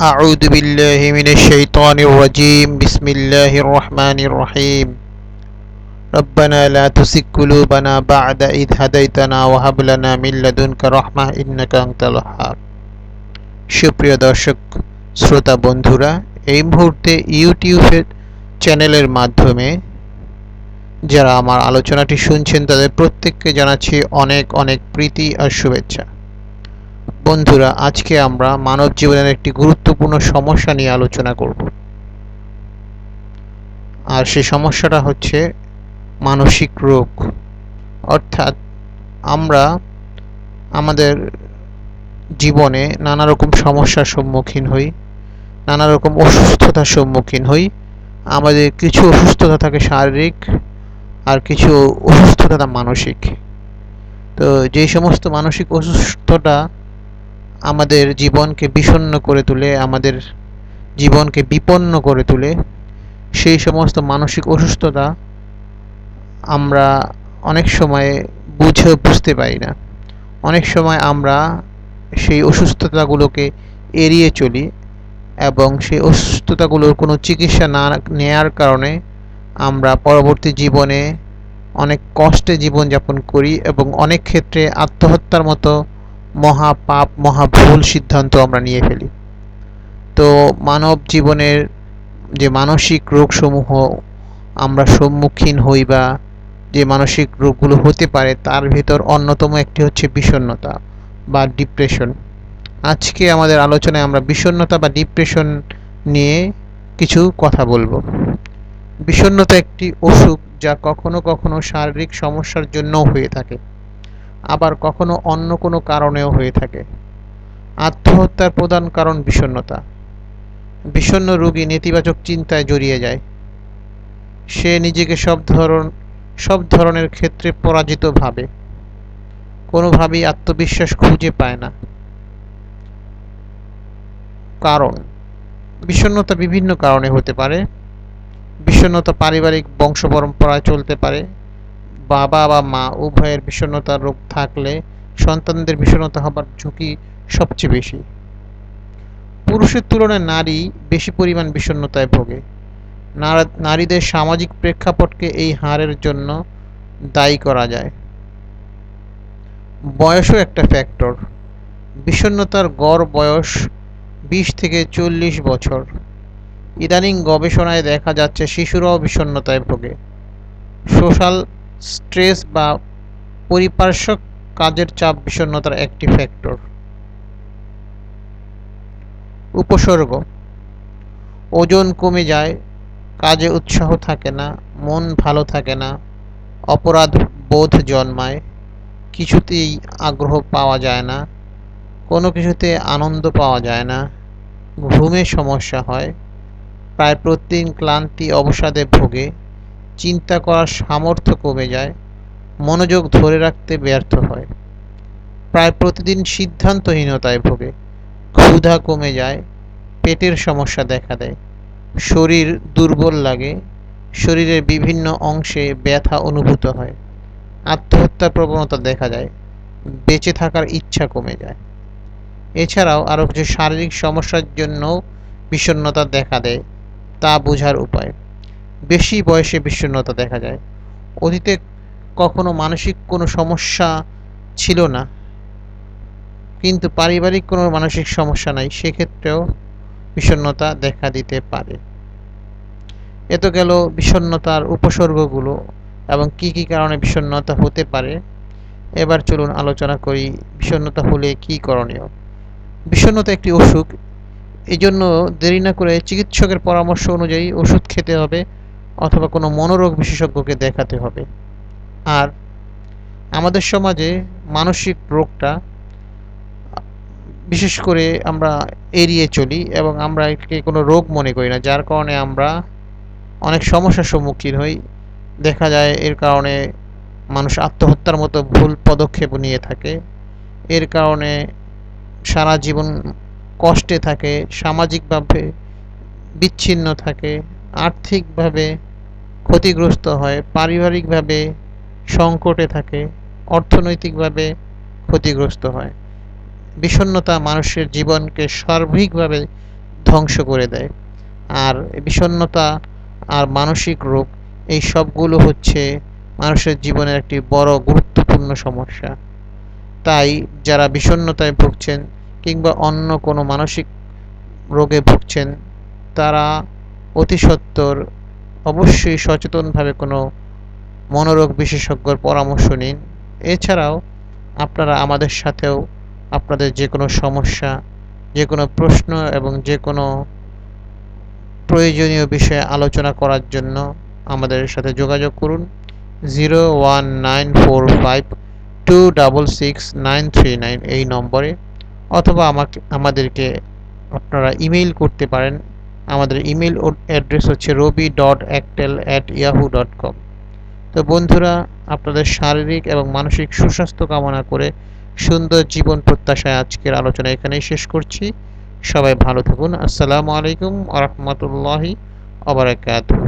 أعوذ بالله من الشيطان الرجيم بسم الله الرحمن الرحيم ربنا لا تزغ قلوبنا بعد إذ هديتنا وهب لنا من لدنك رحمة إنك أنت الوهاب সুপ্রিয় দর্শক শ্রোতা বন্ধুরা এই মুহূর্তে ইউটিউবের চ্যানেলের মাধ্যমে যারা আমার আলোচনাটি শুনছেন তাদের প্রত্যেককে জানাচ্ছি অনেক অনেক প্রীতি আর শুভেচ্ছা বন্ধুরা, আজকে আমরা মানব জীবনের একটি গুরুত্বপূর্ণ সমস্যা নিয়ে আলোচনা করব। আর সেই সমস্যাটা হচ্ছে মানসিক রোগ। অর্থাৎ আমরা আমাদের জীবনে নানা রকম সমস্যার সম্মুখীন হই নানা রকম অসুস্থতার সম্মুখীন হই। আমাদের কিছু অসুস্থতা থাকে শারীরিক আর কিছু অসুস্থতা মানসিক। তো যেই সমস্ত মানসিক অসুস্থতা আমাদের জীবনকে বিষণ্ণ করে তুলে, আমাদের জীবনকে বিপন্ন করে তুলে, সেই সমস্ত মানসিক অসুস্থতা আমরা অনেক সময় বুঝে বুঝতে পারি না। অনেক সময় আমরা সেই অসুস্থতাগুলোকে এড়িয়ে চলি এবং সেই অসুস্থতাগুলোর কোনো চিকিৎসা না নেয়ার কারণে আমরা পরবর্তী জীবনে অনেক কষ্টে জীবনযাপন করি এবং অনেক ক্ষেত্রে আত্মহত্যার মতো মহা পাপ মহা ভুল সিদ্ধান্ত আমরা নিয়ে ফেলি। তো মানব জীবনের যে মানসিক রোগসমূহ আমরা সম্মুখীন হই বা যে মানসিক রোগগুলো হতে পারে, তার ভিতর অন্যতম একটি হচ্ছে বিষণ্ণতা বা ডিপ্রেশন আজকে আমাদের আলোচনায় আমরা বিষণ্ণতা বা ডিপ্রেশন নিয়ে কিছু কথা বলব। বিষণ্ণতা একটি অসুখ যা কখনো কখনো শারীরিক সমস্যার জন্যও হয়ে থাকে। আবার কখনো অন্য কোনো কারণেও হয়ে থাকে। আত্মহত্যার প্রধান কারণ বিষণ্ণতা। বিষণ্ণ রোগী নেতিবাচক চিন্তায় জড়িয়ে যায়। সে নিজেকে সব ধরন সব ধরনের ক্ষেত্রে পরাজিত ভাবে। কোনোভাবেই আত্মবিশ্বাস খুঁজে পায় না। কারণ বিষণ্ণতা বিভিন্ন কারণে হতে পারে। বিষণ্ণতা পারিবারিক বংশ পরম্পরায় চলতে পারে। বাবা বা মা উভয়ের বিষণ্ণতার রোগ থাকলে সন্তানদের বিষণ্ণতা হবার ঝুঁকি সবচেয়ে বেশি। পুরুষের তুলনায় নারী বেশি পরিমাণ বিষণ্ণতায় ভোগে। নারীদের সামাজিক প্রেক্ষাপটকে এই হারের জন্য দায়ী করা যায়। বয়সও একটা ফ্যাক্টর। বিষণ্ণতার গড় বয়স বিশ থেকে চল্লিশ বছর। ইদানিং গবেষণায় দেখা যাচ্ছে শিশুরাও বিষণ্ণতায় ভোগে। সোশ্যাল স্ট্রেস বা পরিপার্শ্বিক কাজের চাপ বিষণ্ণতার একটি ফ্যাক্টর। উপসর্গ, ওজন কমে যায়, কাজে উৎসাহ থাকে না, মন ভালো থাকে না, অপরাধ বোধ জন্মায়, কিছুতেই আগ্রহ পাওয়া যায় না, কোনো কিছুতে আনন্দ পাওয়া যায় না ঘুমের সমস্যা হয়, প্রায় প্রতিদিন ক্লান্তি অবসাদে ভোগে চিন্তা করার সামর্থ্য কমে যায়, মনোযোগ ধরে রাখতে ব্যর্থ হয়। প্রায় প্রতিদিন সিদ্ধান্তহীনতায় ভোগে, ক্ষুধা কমে যায়, পেটের সমস্যা দেখা দেয়, শরীর দুর্বল লাগে, শরীরের বিভিন্ন অংশে ব্যথা অনুভূত হয়, আত্মহত্যার প্রবণতা দেখা যায় বেঁচে থাকার ইচ্ছা কমে যায়। এছাড়াও আরও কিছু শারীরিক সমস্যার জন্য বিষণ্ণতা দেখা দেয়, তা বোঝার উপায়। বেশি বয়সে বিষণ্ণতা দেখা যায়। অতীতে কখনো মানসিক কোনো সমস্যা ছিল না। কিন্তু পারিবারিক কোনো মানসিক সমস্যা নাই, সেক্ষেত্রেও বিষণ্ণতা দেখা দিতে পারে। এ তো গেল বিষণ্ণতার উপসর্গগুলো এবং কি কি কারণে বিষণ্ণতা হতে পারে? এবার চলুন আলোচনা করি বিষণ্ণতা হলে কি করণীয়। বিষণ্ণতা একটি অসুখ। এই জন্য দেরি না করে চিকিৎসকের পরামর্শ অনুযায়ী ওষুধ খেতে হবে। অথবা কোনো মনোরোগ বিশেষজ্ঞকে দেখাতে হবে। আর আমাদের সমাজে মানসিক রোগটা, বিশেষ করে আমরা এড়িয়ে চলি এবং আমরা একে কোনো রোগ মনে করি না, যার কারণে আমরা অনেক সমস্যার সম্মুখীন হই। দেখা যায় এর কারণে মানুষ আত্মহত্যার মতো ভুল পদক্ষেপ নিয়ে থাকে। এর কারণে সারা জীবন কষ্টে থাকে, সামাজিকভাবে বিচ্ছিন্ন থাকে, আর্থিকভাবে ক্ষতিগ্রস্ত হয়, পারিবারিকভাবে সংকটে থাকে, অর্থনৈতিকভাবে ক্ষতিগ্রস্ত হয়। বিষণ্ণতা মানুষের জীবনকে সার্বিকভাবে ধ্বংস করে দেয়। আর বিষণ্ণতা আর মানসিক রোগ, এই সবগুলো হচ্ছে মানুষের জীবনের একটি বড় গুরুত্বপূর্ণ সমস্যা। তাই যারা বিষণ্ণতায় ভুগছেন কিংবা অন্য কোনো মানসিক রোগে ভুগছেন, তারা অতি সত্বর অবশ্যই সচেতনভাবে কোনো মনোরোগ বিশেষজ্ঞর পরামর্শ নিন। এছাড়াও আপনারা আমাদের সাথেও আপনাদের যে কোনো সমস্যা যে কোনো প্রশ্ন এবং যে কোনো প্রয়োজনীয় বিষয়ে আলোচনা করার জন্য আমাদের সাথে যোগাযোগ করুন। Zero one nine four five two double six nine three nine এই নম্বরে অথবা আমাকে, আমাদেরকে আপনারা ইমেইল করতে পারেন আমাদের ইমেল অ্যাড্রেস হচ্ছে Robi dot actel at Yahoo dot com তো বন্ধুরা, আপনাদের শারীরিক এবং মানসিক সুস্বাস্থ্য কামনা করে সুন্দর জীবন প্রত্যাশায় আজকের আলোচনা এখানেই শেষ করছি। সবাই ভালো থাকুন। আসসালামু আলাইকুম আ রহমতুল্লাহি আবরাকাতুহ